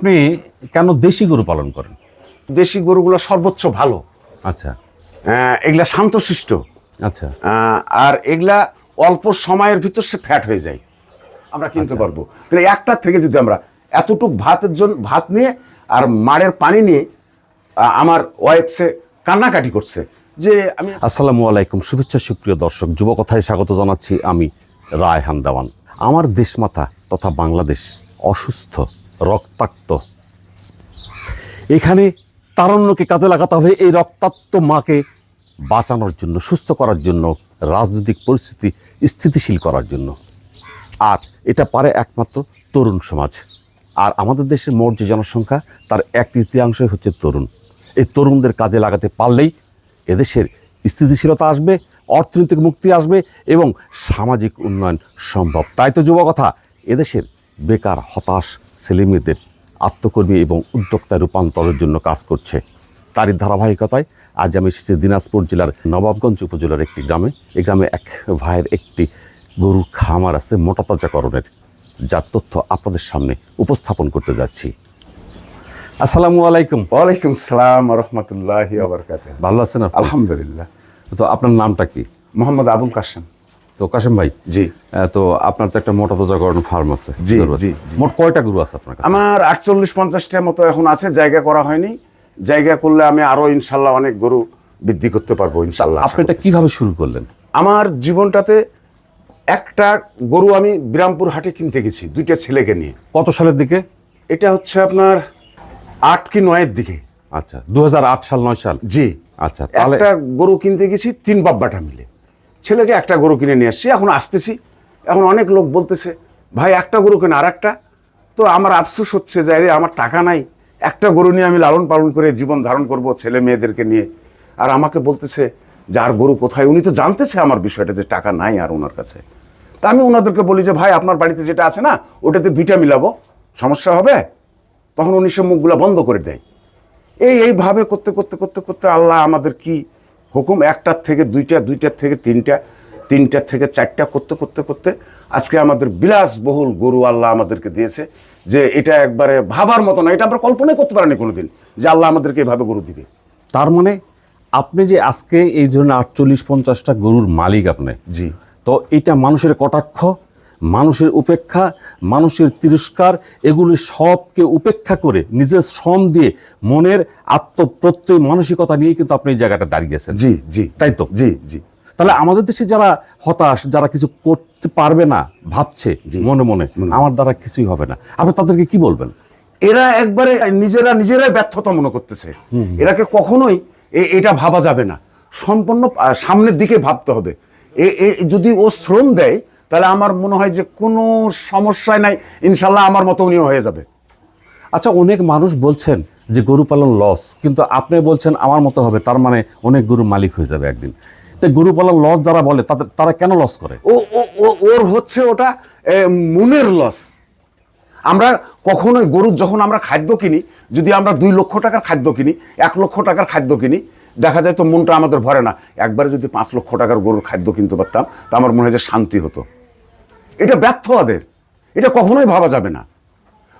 আপনি কেন দেশি গরু পালন করেন? দেশি গরুগুলো সর্বোচ্চ ভালো। আচ্ছা। আহ, এগুলা শান্তশিষ্ট। আচ্ছা। আর এগুলা অল্প সময়ের ভিতর সে ফ্যাট হয়ে যায়। আমরা কিনতে পারব। তাহলে একটার থেকে যদি আমরা এতটুক ভাতের জন্য ভাত নিয়ে আর মাড়ের পানি নিয়ে আমার ওয়াইফ সে কান্নাকাটি করছে যে আমি আসসালামু আলাইকুম শুভেচ্ছা সুপ্রিয় দর্শক যুবকথায় স্বাগত জানাচ্ছি আমি রায়হান দেওয়ান। আমার দেশমাতা তথা বাংলাদেশ অসুস্থ। রক্তাক্ত। এখানে তারণ্যকে কাজে লাগাতে হবে, এই রক্তাক্ত মাকে বাঁচানোর জন্য, সুস্থ করার জন্য, রাজনৈতিক পরিস্থিতি স্থিতিশীল করার জন্য। আর এটা পারে একমাত্র তরুণ সমাজ। আর আমাদের দেশের মোট যে জনসংখ্যা তার এক তৃতীয়াংশই হচ্ছে তরুণ। এই তরুণদের কাজে লাগাতে পারলেই এদেশের স্থিতিশীলতা আসবে, অর্থনৈতিক মুক্তি আসবে এবং সামাজিক উন্নয়ন সম্ভব। তাই তো যুবকথা, এদেশের বেকার হতাশ ছেলেমেয়েদের আত্মকর্মী এবং উদ্যোক্তায় রূপান্তরের জন্য কাজ করছে। তারই ধারাবাহিকতায় আজ আমি এসেছি দিনাজপুর জেলার নবাবগঞ্জ উপজেলার একটি গ্রামে। এই গ্রামে এক ভাইয়ের একটি গরুর খামার আছে মোটা তাজাকরণের যার তথ্য আপনাদের সামনে উপস্থাপন করতে যাচ্ছি। আসসালামু আলাইকুম। ওয়ালাইকুম সালাম রহমতুল্লাহ ভালো আছেন আলহামদুলিল্লাহ। তো আপনার নামটা কি? মোহাম্মদ আবুল কাসেম তো কাশেম ভাই জি। তো আপনার তো একটা মোটা তাজাকরণ ফার্ম আছে জি, জি। মোট কয়টা গরু আছে আপনার কাছে? আমার আটচল্লিশ পঞ্চাশটার মতো এখন আছে জায়গা করা হয়নি। জায়গা করলে আমি আরও ইনশাল্লাহ অনেক গরু বৃদ্ধি করতে পারব ইনশাল্লাহ আপনি এটা কীভাবে শুরু করলেন? আমার জীবনটাতে একটা গরু আমি বিরামপুর হাটে কিনতে গেছি দুইটা ছেলেকে নিয়ে। কত সালের দিকে? এটা হচ্ছে আপনার আট কি নয়ের দিকে। আচ্ছা দু হাজার আট সাল নয় সাল? জি। আচ্ছা একটা গরু কিনতে গেছি তিন বাব্বাটা মিলে। ছেলেকে একটা গরু কিনে নিয়ে আসছি, এখন আসতেছি। এখন অনেক লোক বলতেছে, ভাই, একটা গরু কেন আর একটা তো আমার আফসোস হচ্ছে যে আমার টাকা নাই। একটা গরু নিয়ে আমি লালন পালন করে জীবন ধারণ করব ছেলে মেয়েদেরকে নিয়ে। আর আমাকে বলতেছে যে আর গরু কোথায়? উনি তো জানতেছে আমার বিষয়টা যে টাকা নাই আর ওনার কাছে। তা আমি ওনাদেরকে বলি যে, ভাই, আপনার বাড়িতে যেটা আছে না, ওটাতে দুইটা মিলাবো। সমস্যা হবে? তখন উনি সে মুখগুলো বন্ধ করে দেয়। এই, এইভাবে করতে করতে করতে করতে আল্লাহ আমাদের কি হুকুম একটার থেকে দুইটা দুইটার থেকে তিনটা তিনটার থেকে চারটা করতে করতে করতে আজকে আমাদের বিলাসবহুল গরু আল্লাহ আমাদেরকে দিয়েছে যে এটা একবারে ভাবার মতো না এটা আমরা কল্পনাই করতে পারিনি কোনোদিন যে আল্লাহ আমাদেরকে এভাবে গরু দিবে। তার মানে আপনি যে আজকে এই ধরনের আটচল্লিশ পঞ্চাশটা গরুর মালিক আপনি জি। তো এটা মানুষের কটাক্ষ? মানুষের উপেক্ষা মানুষের তিরস্কার এগুলি সবকে উপেক্ষা করে নিজের শ্রম দিয়ে মনের আত্মপ্রত্যয় মানসিকতা নিয়ে কিন্তু আপনি এই জায়গাটা দাঁড়িয়েছেন জি জি। তাই তো? জি জি। তাহলে আমাদের দেশে যারা হতাশ যারা কিছু করতে পারবে না ভাবছে মনে মনে আমার দ্বারা কিছুই হবে না। আপনি তাদেরকে কি বলবেন? এরা একবারে নিজেরা নিজেরাই ব্যর্থতা মনে করতেছে। এরাকে কখনোই এ- এটা ভাবা যাবে না। সম্পূর্ণ সামনের দিকে ভাবতে হবে। যদি ও শ্রম দেয় তাহলে আমার মনে হয় যে কোনো সমস্যায় নাই। ইনশাল্লাহ আমার মতো উনিও হয়ে যাবে। আচ্ছা অনেক মানুষ বলছেন যে গরু পালন লস কিন্তু আপনি বলছেন আমার মতো হবে তার মানে অনেক গরু মালিক হয়ে যাবে একদিন। তো গরু পালন লস যারা বলে তাদের তারা কেন লস করে? ও ও- ও- ওর হচ্ছে ওটা মনের লস আমরা কখনোই গরুর যখন আমরা খাদ্য কিনি যদি আমরা দুই লক্ষ টাকার খাদ্য কিনি এক লক্ষ টাকার খাদ্য কিনি দেখা যায় তো মনটা আমাদের ভরে না। একবারে যদি পাঁচ লক্ষ টাকার গরুর খাদ্য কিনতে পারতাম তা আমার মনে হয় যে শান্তি হতো। এটা ব্যর্থ ওদের। এটা কখনোই ভাবা যাবে না।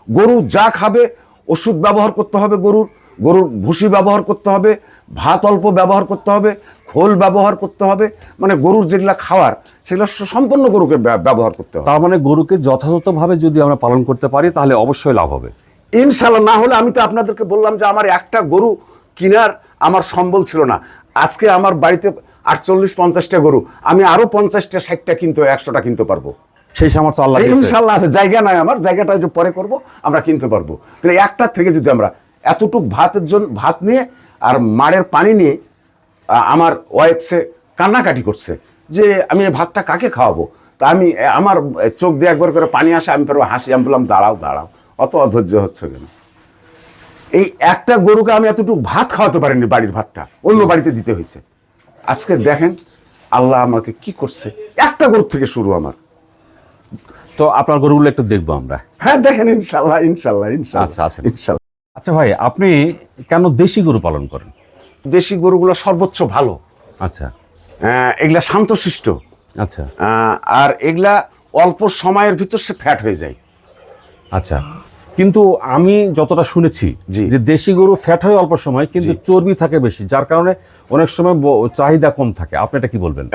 গরু যা খাবে ওষুধ ব্যবহার করতে হবে গরুর গরুর ভুসি ব্যবহার করতে হবে ভাত অল্প ব্যবহার করতে হবে খোল ব্যবহার করতে হবে মানে গরুর যেগুলো খাওয়ার সেগুলো সম্পূর্ণ গরুকে ব্যবহার করতে হবে। তার মানে গরুকে যথাযথভাবে যদি আমরা পালন করতে পারি তাহলে অবশ্যই লাভ হবে। ইনশাল্লাহ না হলে আমি তো আপনাদেরকে বললাম যে আমার একটা গরু কেনার আমার সম্বল ছিল না। আজকে আমার বাড়িতে আটচল্লিশ পঞ্চাশটা গরু আমি আরও পঞ্চাশটা ষাটটা কিনতে একশোটা কিনতে পারব। সেই সামর্থ্য আল্লাহ। ইনশাল্লাহ আছে। জায়গা নাই আমার জায়গাটা যে পরে করব আমরা কিনতে পারব। তাহলে একটার থেকে যদি আমরা এতটুক ভাতের জন্য ভাত নিয়ে আর মাড়ের পানি নিয়ে আমার ওয়াইফ সে কান্নাকাটি করছে যে আমি এই ভাতটা কাকে খাওয়াবো? তা আমি আমার চোখ দিয়ে একবার করে পানি আসে আমি ফেরো হাসি আমি বললাম দাঁড়াও দাঁড়াও অত অধৈর্য হচ্ছে কেন? এই একটা গরুকে আমি এতটুকু ভাত খাওয়াতে পারিনি বাড়ির ভাতটা অন্য বাড়িতে দিতে হয়েছে। আজকে দেখেন আল্লাহ আমাকে কি করছে? একটা গরুর থেকে শুরু আমার। তো আপনার গরুগুলো একটু দেখব আমরা। হ্যাঁ দেখেন ইনশাল্লাহ ইনশাল্লাহ ইনশাল্লাহ। আচ্ছা, আচ্ছা। ইনশাল্লাহ। আচ্ছা ভাই আপনি কেন দেশি গরু পালন করেন? দেশি গরুগুলো সর্বোচ্চ ভালো। আচ্ছা। আহ, এগুলা শান্তশিষ্ট। আচ্ছা। আর এগুলা অল্প সময়ের ভিতর সে ফ্যাট হয়ে যায়। আচ্ছা। কিন্তু আমি যতটা শুনেছি যে দেশি গরু ফ্যাট হয় অল্প সময় কিন্তু চর্বি থাকে বেশি যার কারণে অনেক সময় চাহিদা কম থাকে। আপনি এটা কি বলবেন?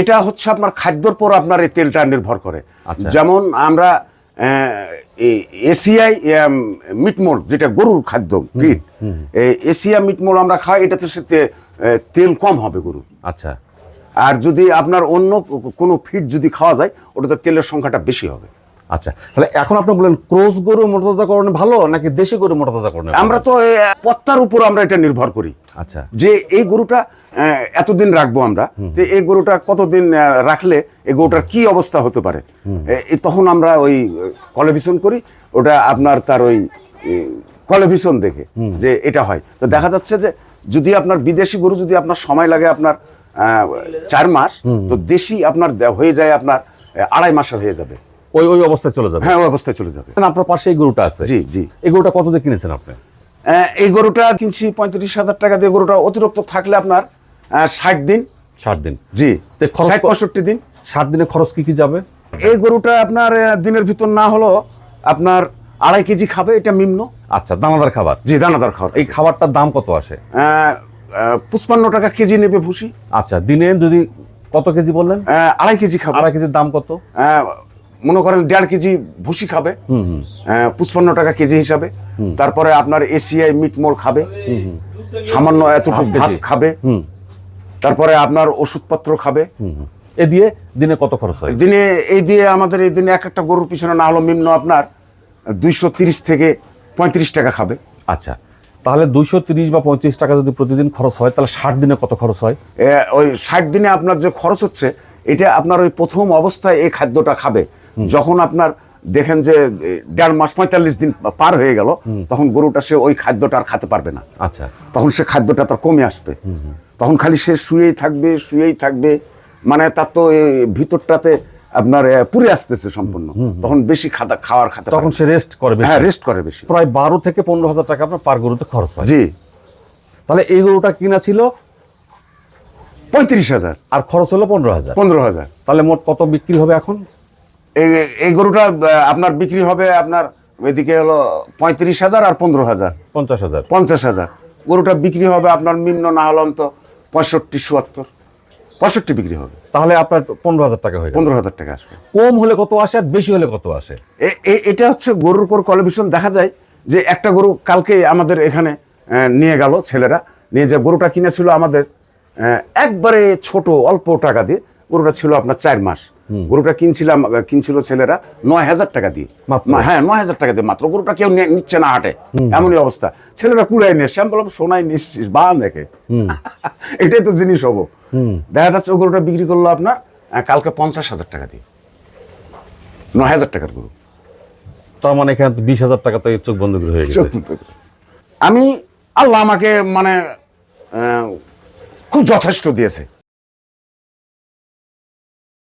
এটা হচ্ছে আপনার খাদ্যর পর আপনার এই তেলটা নির্ভর করে। আচ্ছা। যেমন আমরা এসিআই মিটমোল যেটা গরুর খাদ্য ফিড এসিয়া মিটমোল আমরা খাই এটাতে সে তে- তেল কম হবে গরুর। আচ্ছা। আর যদি আপনার অন্য কোনো ফিড যদি খাওয়া যায় ওটাতে তেলের সংখ্যাটা বেশি হবে। আচ্ছা তাহলে এখন আপনি বলেন ক্রোস গরু মোটরতাজাকরণে ভালো নাকি দেশি গরু মোটরতাজাকরণে ভালো? আমরা তো পত্তার উপর আমরা এটা নির্ভর করি। আচ্ছা। যে এই গরুটা এতদিন রাখব আমরা যে এই গরুটা কতদিন রাখলে এই গরুটার কি অবস্থা হতে পারে? তখন আমরা ওই কলেভিশন করি ওটা আপনার তার ওই কলেভিশন দেখে যে এটা হয়। তো দেখা যাচ্ছে যে যদি আপনার বিদেশি গরু যদি আপনার সময় লাগে আপনার চার মাস তো দেশি আপনার হয়ে যায় আপনার আড়াই মাসে হয়ে যাবে। ওই ওই অবস্থায় চলে যাবে। হ্যাঁ ওই অবস্থায় চলে যাবে। আপনার পাশে এই গরুটা আছে। জি, জি। এই গরুটা কত দিয়ে কিনেছেন আপনি? এই গরুটা কিনছি পঁয়ত্রিশ হাজার টাকা দিয়ে। গরুটা অতিরিক্ত থাকলে আপনার ষাট দিন। ষাট দিন। জি। খরচ ষাট পঁয়ষট্টি দিন। ষাট দিনে খরচ কি কি যাবে? এই গরুটা আপনার দিনের ভিতর না হলো আপনার আড়াই কেজি খাবে। এটা নিম্ন। আচ্ছা দানাদার খাবার। জি দানাদার খাবার। এই খাবারটার দাম কত আসে? পঁচপান্ন টাকা কেজি নেবে ভুসি। আচ্ছা দিনে যদি কত কেজি বললেন? আড়াই কেজি খাবে। আড়াই কেজির দাম কত? মনে করেন দেড় কেজি ভুসি খাবে পঁচপান্ন টাকা কেজি হিসাবে। তারপরে আপনার এসিআই মিটমোল খাবে সামান্য এতটুকু ভাত খাবে হুম। তারপরে আপনার ওষুধপত্র খাবে। এ দিয়ে দিনে কত খরচ হয়? দিনে এই দিয়ে আমাদের এই দিনে এক একটা গরুর পিছনে না হলো নিম্ন আপনার দুইশো তিরিশ থেকে পঁয়ত্রিশ টাকা খাবে। আচ্ছা তাহলে দুইশো তিরিশ বা পঁয়ত্রিশ টাকা যদি প্রতিদিন খরচ হয় তাহলে ষাট দিনে কত খরচ হয়? ওই ষাট দিনে আপনার যে খরচ হচ্ছে এটা আপনার ওই প্রথম অবস্থায় এই খাদ্যটা খাবে। যখন আপনার দেখেন যে দেড় মাস পঁয়তাল্লিশ দিন পার হয়ে গেল তখন গরুটা সে ওই খাদ্যটা আর খেতে পারবে না। আচ্ছা। তখন সে খাদ্যটা তার কমে আসবে। তখন খালি সে শুয়েই থাকবে শুয়েই থাকবে মানে তার তো এই ভিতরটাতে আপনার পুড়ে আসতেছে সম্পূর্ণ। তখন বেশি খাতা খাওয়ার খাতে তখন সে রেস্ট করে হ্যাঁ রেস্ট করে বেশি। প্রায় বারো থেকে পনেরো হাজার টাকা আপনার পার গরুতে খরচ হয়। জি। তাহলে এই গরুটা কিনা ছিল? পঁয়ত্রিশ হাজার। আর খরচ হলো পনেরো হাজার। পনেরো হাজার। তাহলে মোট কত বিক্রি হবে এখন? এই এই গরুটা আপনার বিক্রি হবে আপনার এদিকে হলো পঁয়ত্রিশ হাজার আর পনেরো হাজার। পঞ্চাশ হাজার। পঞ্চাশ হাজার। গরুটা বিক্রি হবে আপনার নিম্ন না হলে অন্ত পঁয়ষট্টি চুয়াত্তর। পঁয়ষট্টি বিক্রি হবে। তাহলে আপনার পনেরো হাজার টাকা হয়ে পনেরো হাজার টাকা আসবে। কম হলে কত আসে আর বেশি হলে কত আসে? এটা হচ্ছে গরুর পর কলিভিশন দেখা যায় যে একটা গরু কালকে আমাদের এখানে নিয়ে গেল ছেলেরা। নিয়ে যে গরুটা কিনেছিল আমাদের একবারে ছোট অল্প টাকা দিয়ে। গরুটা ছিল আপনার চার মাস। গরুটা কিনছিলাম কিনছিল ছেলেরা নয় হাজার টাকা দিয়ে। হ্যাঁ নয় হাজার টাকা দিয়ে মাত্র। গরুটা কেউ নিচ্ছে না হাটে। এমনই অবস্থা। ছেলেরা কুড়াই নিয়ে আমি বললাম সোনাই নিচ্ছিস বা দেখে এটাই তো জিনিস হব। দেখা যাচ্ছে ও গরুটা বিক্রি করল আপনার কালকে পঞ্চাশ হাজার টাকা দিয়ে। নয় হাজার টাকার গরু তার মানে এখানে বিশ হাজার টাকা তো চোখ বন্ধ করে হয়ে গেছে। আমি আল্লাহ আমাকে মানে খুব যথেষ্ট দিয়েছে।